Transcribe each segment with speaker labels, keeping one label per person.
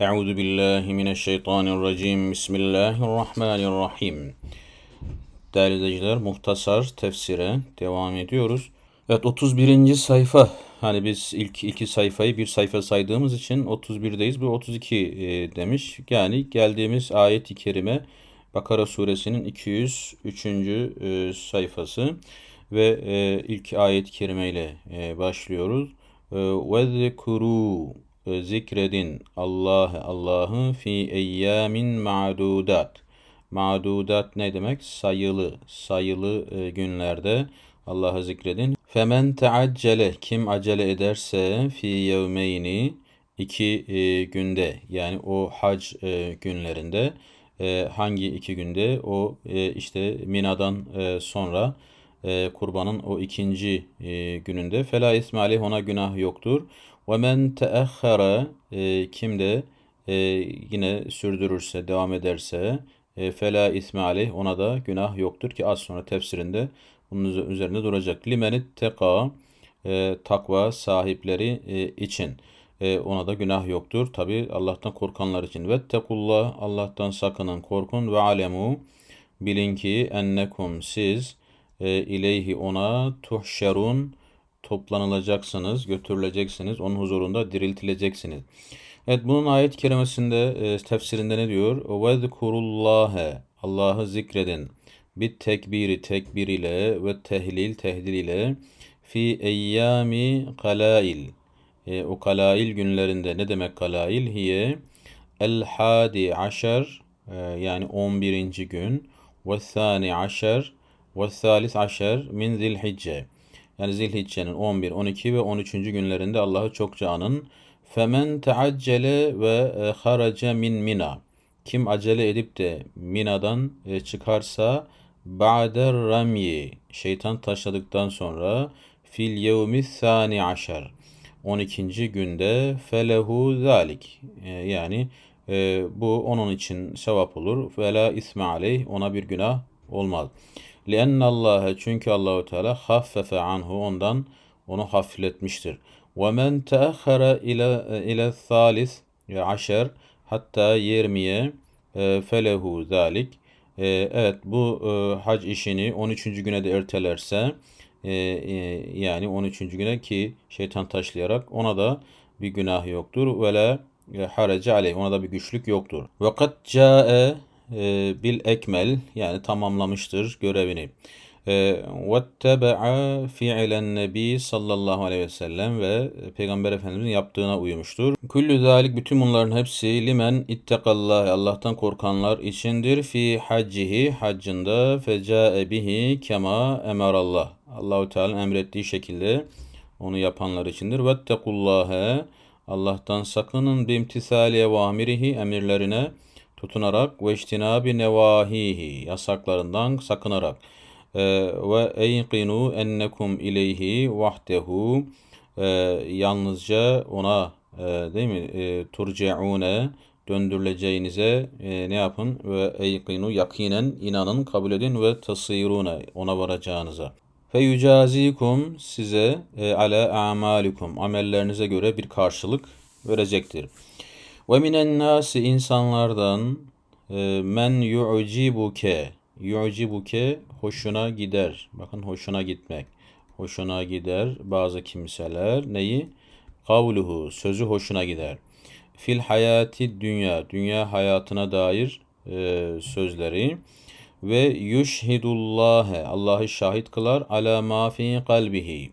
Speaker 1: Euzu billahi mineşşeytanirracim. Bismillahirrahmanirrahim. Değerli izleyiciler, muhtasar tefsire devam ediyoruz. Evet 31. sayfa. Hani biz ilk iki sayfayı bir sayfa saydığımız için 31'deyiz. Bu 32 e, demiş. Yani geldiğimiz ayet-i kerime Bakara suresinin 203. E, sayfası ve e, ilk ayet-i kerime ile e, başlıyoruz. Zekuru e, zikredin Allah'ı Allah'ı fi eyyamin ma'dudat. Ma'dudat ne demek? Sayılı, sayılı e, günlerde Allah'ı zikredin. Femen teaccele kim acele ederse fi yevmeyni iki e, günde yani o hac e, günlerinde e, hangi iki günde o e, işte Mina'dan e, sonra e, kurbanın o ikinci e, gününde fela ismi ona günah yoktur. Ve men teahhara kim de e, yine sürdürürse, devam ederse e, fela aleyh ona da günah yoktur ki az sonra tefsirinde bunun üzerinde duracak. Limenit teka e, takva sahipleri e, için e, ona da günah yoktur. Tabi Allah'tan korkanlar için. Ve tekullah Allah'tan sakının korkun ve alemu bilin ki ennekum siz e, ileyhi ona tuhşerun toplanılacaksınız, götürüleceksiniz, onun huzurunda diriltileceksiniz. Evet bunun ayet-i kerimesinde e, tefsirinde ne diyor? وَذْكُرُ Allah'ı zikredin. Bir tekbiri tekbir ile ve tehlil tehdil ile fi eyyami kalail. E, o kalail günlerinde ne demek kalail? Hiye el hadi aşer e, yani 11. gün ve thani aşer ve thalis aşer min zilhicce. yani Zilhicce'nin 11, 12 ve 13. günlerinde Allah'ı çokça anın. Femen teaccele ve e, harace min mina. Kim acele edip de Mina'dan e, çıkarsa ba'der ramyi şeytan taşladıktan sonra fil yevmi thani aşer 12. günde felehu zalik e, yani bu onun için sevap olur. Ve la isme aleyh ona bir günah olmaz. لِأَنَّ اللّٰهَ Çünkü Allahu Teala haffefe anhu ondan onu hafifletmiştir. وَمَنْ تَأَخَّرَ ile ile thalis aşer hatta 20'ye e, felehu zalik. E, evet bu e, hac işini 13. güne de ertelerse yani 13. güne ki şeytan taşlayarak ona da bir günah yoktur. Ve la harece aleyh ona da bir güçlük yoktur. Ve kad ca'e e, bil ekmel yani tamamlamıştır görevini. وَاتَّبَعَ fiilen nebi sallallahu aleyhi ve sellem ve Peygamber Efendimizin yaptığına uymuştur. Küllü zalik bütün bunların hepsi limen ittekallah Allah'tan korkanlar içindir. Fi haccihi haccında fecae bihi kema emarallah. Allahu Teala emrettiği şekilde onu yapanlar içindir. Vettekullâhe Allah'tan sakının bimtisali evamirihi emirlerine tutunarak ve iştinabi nevahihi yasaklarından sakınarak ee, ve eyqinu ennekum ileyhi vahdehu yalnızca ona e, değil mi e, turceune döndürüleceğinize ne yapın ve eyqinu yakinen inanın kabul edin ve tasirune ona varacağınıza. Fe yücazikum size e, ala amalikum amellerinize göre bir karşılık verecektir. Ve minen nasi insanlardan e, men yu'cibuke yu'cibuke hoşuna gider. Bakın hoşuna gitmek. Hoşuna gider bazı kimseler neyi? Kavluhu sözü hoşuna gider. Fil hayati dünya dünya hayatına dair e, sözleri ve yushhidullâhe Allah'ı şahit kılar ala ma fi kalbihi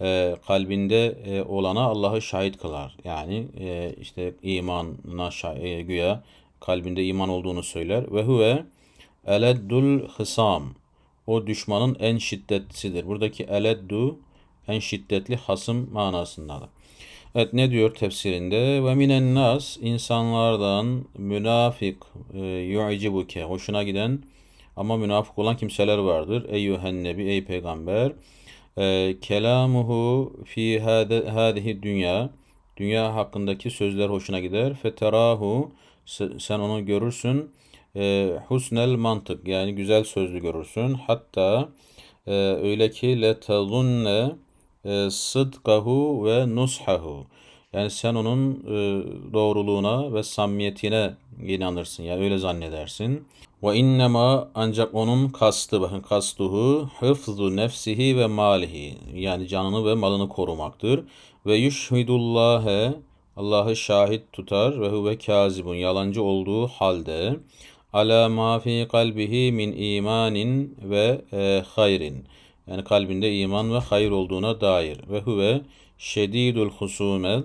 Speaker 1: e, kalbinde e, olana Allah'ı şahit kılar. Yani e, işte imanına e, güya kalbinde iman olduğunu söyler. Ve huve eleddul hısam. O düşmanın en şiddetlisidir. Buradaki eleddu en şiddetli hasım manasındadır. Evet ne diyor tefsirinde? Ve minen nas insanlardan münafik e, yu'cibuke hoşuna giden ama münafık olan kimseler vardır. Eyyühen nebi ey peygamber kelamuhu fi hadihi dünya dünya hakkındaki sözler hoşuna gider. Feterahu sen onu görürsün. E, husnel mantık yani güzel sözlü görürsün. Hatta e, öyle ki le tazunne e, sıdkahu ve nushahu Yani sen onun e, doğruluğuna ve samimiyetine inanırsın. Yani öyle zannedersin. Ve innema ancak onun kastı bakın kastuhu hıfzu nefsihi ve malihi yani canını ve malını korumaktır. Ve yushhidullâhe Allah'ı şahit tutar ve huve kazibun yalancı olduğu halde ala ma fi kalbihi min imanin ve e, hayrin yani kalbinde iman ve hayır olduğuna dair ve huve şedidul husumet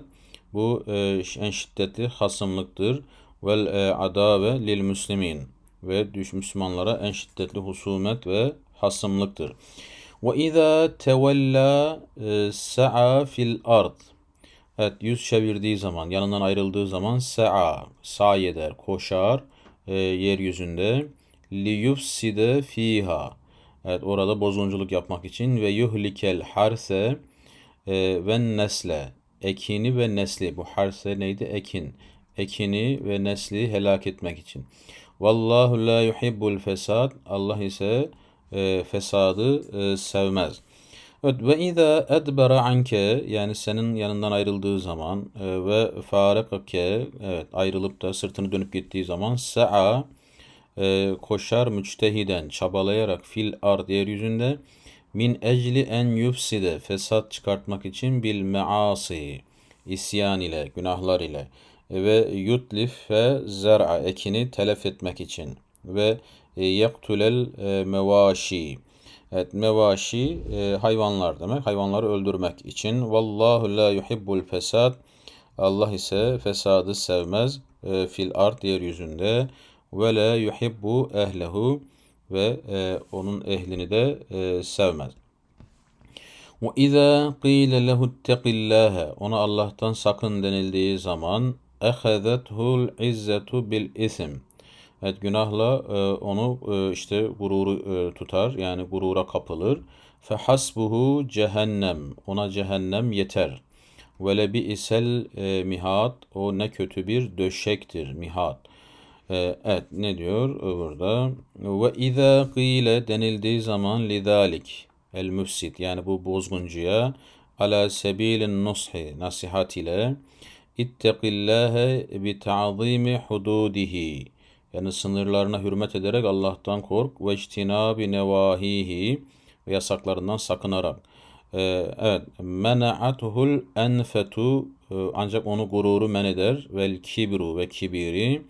Speaker 1: bu e, en şiddetli hasımlıktır vel e, adave lil müslimin ve düş Müslümanlara en şiddetli husumet ve hasımlıktır. Ve izâ tevella e, sa'a fil ard Evet yüz çevirdiği zaman, yanından ayrıldığı zaman sa'a, sa'i eder, koşar e, yeryüzünde. Li yufside fiha. Evet orada bozgunculuk yapmak için ve yuhlikel harse e, ve nesle. Ekini ve nesli. Bu harse neydi? Ekin. Ekini ve nesli helak etmek için. Vallahu la yuhibbul fesad. Allah ise e, fesadı e, sevmez. Evet ve izâ edbera anke yani senin yanından ayrıldığı zaman e, ve farekake evet ayrılıp da sırtını dönüp gittiği zaman sa'a e, koşar müçtehiden çabalayarak fil ard yeryüzünde min ecli en yufside fesat çıkartmak için bil measi isyan ile günahlar ile ve yutlif ve zer'a ekini telef etmek için ve e, yaktulel e, mevaşi Evet mevaşi e, hayvanlar demek. Hayvanları öldürmek için. Vallahu la yuhibbul fesad. Allah ise fesadı sevmez. Fil ard yeryüzünde. Ve la yuhibbu ehlehu. Ve onun ehlini de sevmez. Ve izâ qîle lehu. Ona Allah'tan sakın denildiği zaman ehezethul izzetu bil isim. Evet günahla e, onu e, işte gururu e, tutar yani gurura kapılır. Fehasbuhu cehennem. Ona cehennem yeter. Ve lebi isel e, mihat. O ne kötü bir döşektir mihat. E, evet ne diyor burada? Ve izâ qîle denildiği zaman lidalik el müfsit yani bu bozguncuya ala sebilin nushi nasihat ile ittekillâhe bi ta'zimi hududihi yani sınırlarına hürmet ederek Allah'tan kork ve içtinabi nevahihi ve yasaklarından sakınarak. Ee, evet. Mena'atuhul enfetu e, ancak onu gururu men eder. Vel kibru ve kibiri.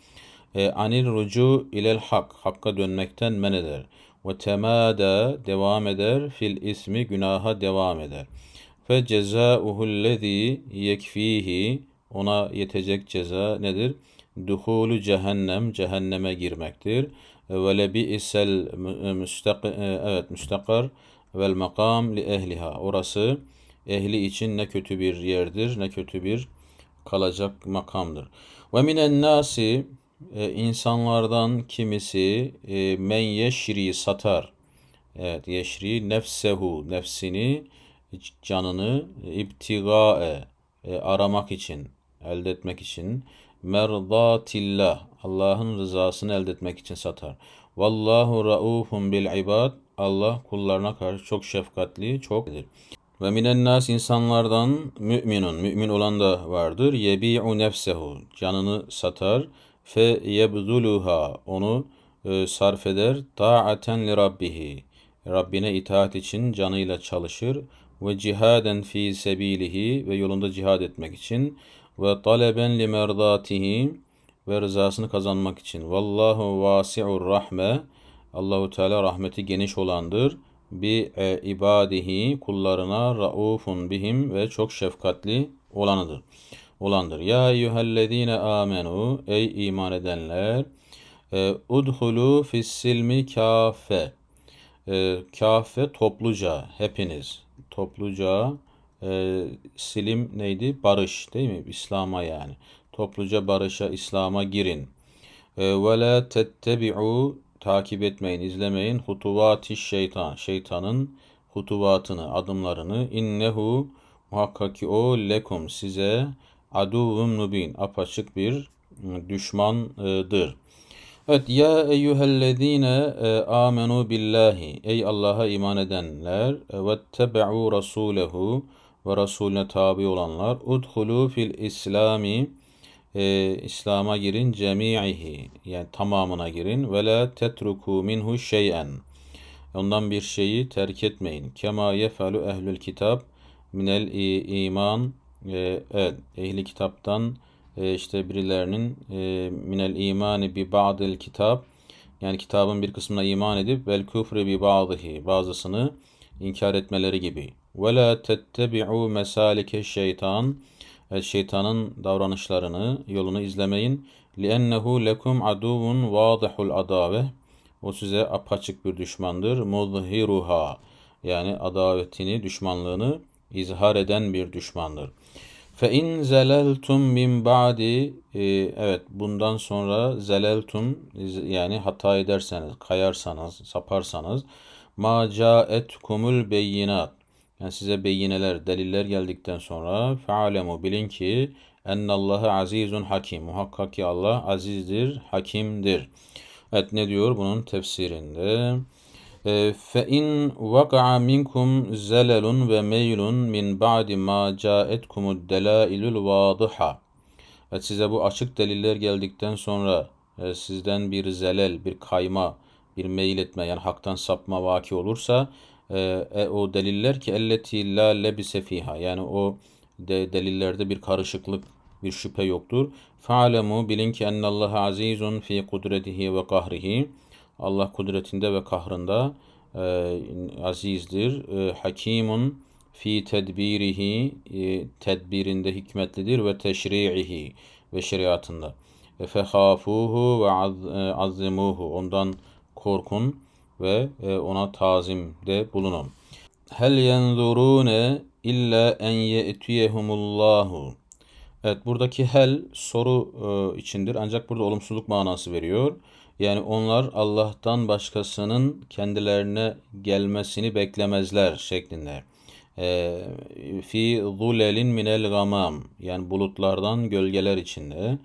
Speaker 1: E, anil rucu ilel hak. Hakka dönmekten men eder. Ve temada devam eder. Fil ismi günaha devam eder. Fe cezauhullezî yekfihi ona yetecek ceza nedir? duhulu cehennem cehenneme girmektir. Ve lebi isel müstak evet müstakar vel makam li ehliha. Orası ehli için ne kötü bir yerdir, ne kötü bir kalacak makamdır. Ve minen nasi e, insanlardan kimisi e, men yeşri satar. Evet yeşri nefsehu nefsini canını ibtigae e, aramak için elde etmek için merdatillah Allah'ın rızasını elde etmek için satar. Vallahu raufun bil ibad Allah kullarına karşı çok şefkatli, çoktur. Ve minen nas insanlardan müminun, mümin olan da vardır. Yebi'u nefsehu, canını satar. Fe yebzuluha, onu e, sarf eder. Ta'aten li rabbihi, Rabbine itaat için canıyla çalışır. Ve cihaden fi sebilihi, ve yolunda cihad etmek için ve taleben li merdatihi ve rızasını kazanmak için. Vallahu vasi'ur rahme. Allahu Teala rahmeti geniş olandır. Bi e, ibadihi kullarına raufun bihim ve çok şefkatli olanıdır. Olandır. Ya eyyühellezine amenu ey iman edenler e, udhulu fis silmi kafe. E, kafe topluca hepiniz topluca e, silim neydi? Barış değil mi? İslam'a yani. Topluca barışa, İslam'a girin. E, ve la tettebi'u takip etmeyin, izlemeyin. Hutuvati şeytan. Şeytanın hutuvatını, adımlarını. İnnehu muhakkak ki o lekum size aduvum mubin. Apaçık bir düşmandır. Evet ya eyyühellezine e, amenu billahi ey Allah'a iman edenler ve tebe'u rasulehu ve Resulüne tabi olanlar udhulu fil İslami e, İslam'a girin cemi'ihi yani tamamına girin ve la tetruku minhu şey'en ondan bir şeyi terk etmeyin. Kema yefalu ehlül kitap minel iman e, evet ehli kitaptan e, işte birilerinin e, minel imani bi ba'dil kitap yani kitabın bir kısmına iman edip vel küfre bi ba'dihi bazısını inkar etmeleri gibi. Ve la tettebi'u mesalike şeytan Evet, şeytanın davranışlarını, yolunu izlemeyin. لِأَنَّهُ لَكُمْ عَدُوٌ وَاضِحُ الْعَدَاوَةِ O size apaçık bir düşmandır. مُظْهِرُهَا Yani adavetini, düşmanlığını izhar eden bir düşmandır. فَاِنْ زَلَلْتُمْ مِنْ بَعْدِ Evet, bundan sonra zeleltum yani hata ederseniz, kayarsanız, saparsanız ma caetkumul beyinat yani size beyineler, deliller geldikten sonra fealemu bilin ki ennallâhe azizun hakim. Muhakkak ki Allah azizdir, hakimdir. Evet ne diyor bunun tefsirinde? Ee, fe in vaka'a minkum zelelun ve meylun min ba'di ma ca'etkumud delailul vadiha. Evet size bu açık deliller geldikten sonra e, sizden bir zelel, bir kayma, bir meyil etme yani haktan sapma vaki olursa e, e, o deliller ki elleti la lebise fiha yani o de, delillerde bir karışıklık bir şüphe yoktur. Fa'lemu bilin ki ennallaha azizun fi kudretihi ve kahrihi. Allah kudretinde ve kahrında e, azizdir. E, hakimun fi tedbirihi e, tedbirinde hikmetlidir ve teşri'ihi ve şeriatında. E, fehafuhu ve e, azzimuhu ondan korkun ve e, ona tazimde bulunun. Hel yenzurune illa en ye'tiyehumullahu. Evet buradaki hel soru e, içindir ancak burada olumsuzluk manası veriyor. Yani onlar Allah'tan başkasının kendilerine gelmesini beklemezler şeklinde. E, fi zulelin minel gamam yani bulutlardan gölgeler içinde.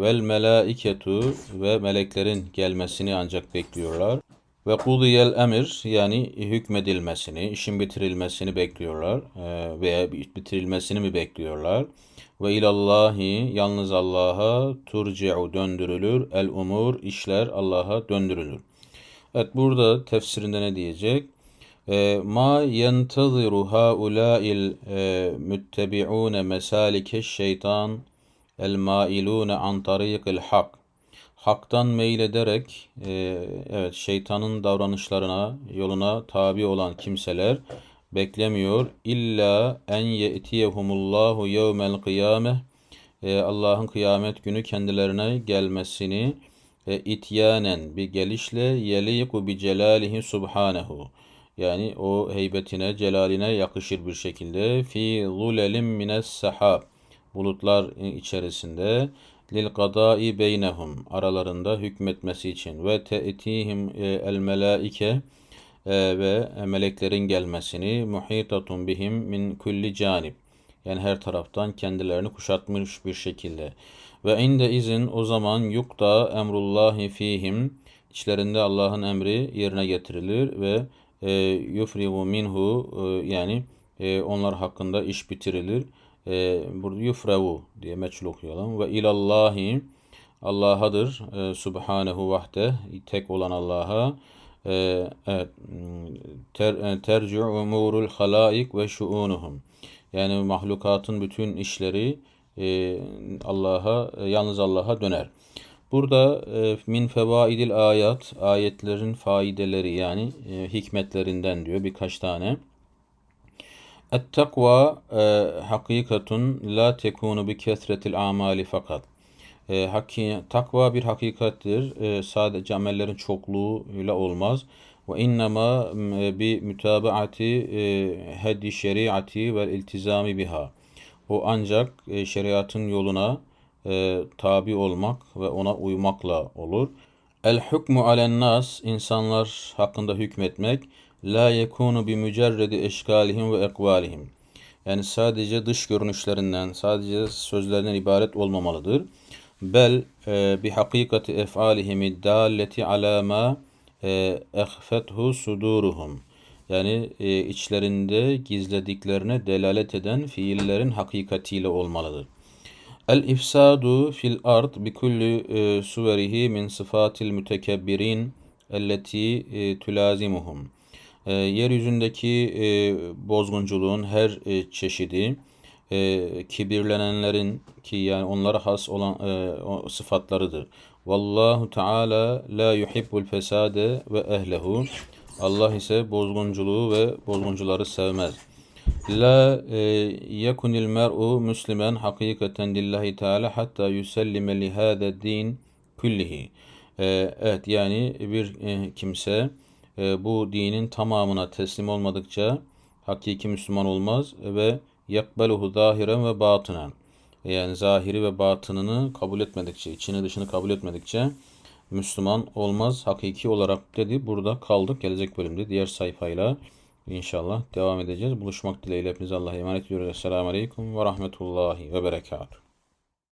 Speaker 1: Vel melaiketu ve meleklerin gelmesini ancak bekliyorlar. Ve kudiyel emir yani hükmedilmesini, işin bitirilmesini bekliyorlar e, veya bitirilmesini mi bekliyorlar? Ve ilallahi yalnız Allah'a turci'u döndürülür. El umur işler Allah'a döndürülür. Evet burada tefsirinde ne diyecek? E, ma yenteziru haulâil e, müttebi'ûne mesalike şeytan el mailûne an tariqil hak haktan meylederek e, evet şeytanın davranışlarına, yoluna tabi olan kimseler beklemiyor. İlla en ye'tiyehumullahu yevmel kıyame e, Allah'ın kıyamet günü kendilerine gelmesini e, ityanen bir gelişle yeliku bi celalihi subhanehu. Yani o heybetine, celaline yakışır bir şekilde. Fi zulelim mines sahab bulutlar içerisinde lil kadai beynehum aralarında hükmetmesi için. Ve te'tihim e, el melaike e, ve meleklerin gelmesini muhitatun bihim min kulli canib. Yani her taraftan kendilerini kuşatmış bir şekilde. Ve inde izin o zaman yukta emrullahi fihim içlerinde Allah'ın emri yerine getirilir ve e, yufrigu minhu e, yani e, onlar hakkında iş bitirilir e, burada yufrevu diye meçhul okuyalım. Ve ilallahi Allah'adır. E, Subhanehu vahde tek olan Allah'a e, evet, ter, e, terci'u umurul halaik ve şuunuhum. Yani mahlukatın bütün işleri e, Allah'a e, yalnız Allah'a döner. Burada e, min fevaidil ayat ayetlerin faideleri yani e, hikmetlerinden diyor birkaç tane. Et-takva e, hakikatun la tekunu bi kesretil amali fakat. E, haki, takva bir hakikattir. E, sadece amellerin çokluğuyla olmaz. Ve innema e, bi mütabaati e, hedi şeriati ve iltizami biha. O ancak e, şeriatın yoluna e, tabi olmak ve ona uymakla olur. El hukmu alen insanlar hakkında hükmetmek la yekunu bi mücerredi eşkalihim ve ekvalihim. Yani sadece dış görünüşlerinden, sadece sözlerden ibaret olmamalıdır. Bel e, bi hakikati efalihim dalleti ala ma ehfethu suduruhum. Yani e, içlerinde gizlediklerine delalet eden fiillerin hakikatiyle olmalıdır. El ifsadu fil ard bi kulli e, suverihi min sıfatil mütekebbirin elleti e. E, yeryüzündeki e, bozgunculuğun her e, çeşidi e, kibirlenenlerin ki yani onlara has olan e, o sıfatlarıdır. Vallahu Teala la yuhibbul fesade ve ehlehu. Allah ise bozgunculuğu ve bozguncuları sevmez. La e, yekunil mer'u müslimen hakikaten lillahi teala hatta yusellime li hâde din kullihi. E, evet yani bir e, kimse e, bu dinin tamamına teslim olmadıkça hakiki Müslüman olmaz ve yakbeluhu zahiren ve batınen. Yani zahiri ve batınını kabul etmedikçe, içini dışını kabul etmedikçe Müslüman olmaz hakiki olarak dedi. Burada kaldık. Gelecek bölümde diğer sayfayla inşallah devam edeceğiz. Buluşmak dileğiyle hepinize Allah'a emanet ediyoruz. Esselamu Aleyküm ve Rahmetullahi ve Berekatuhu.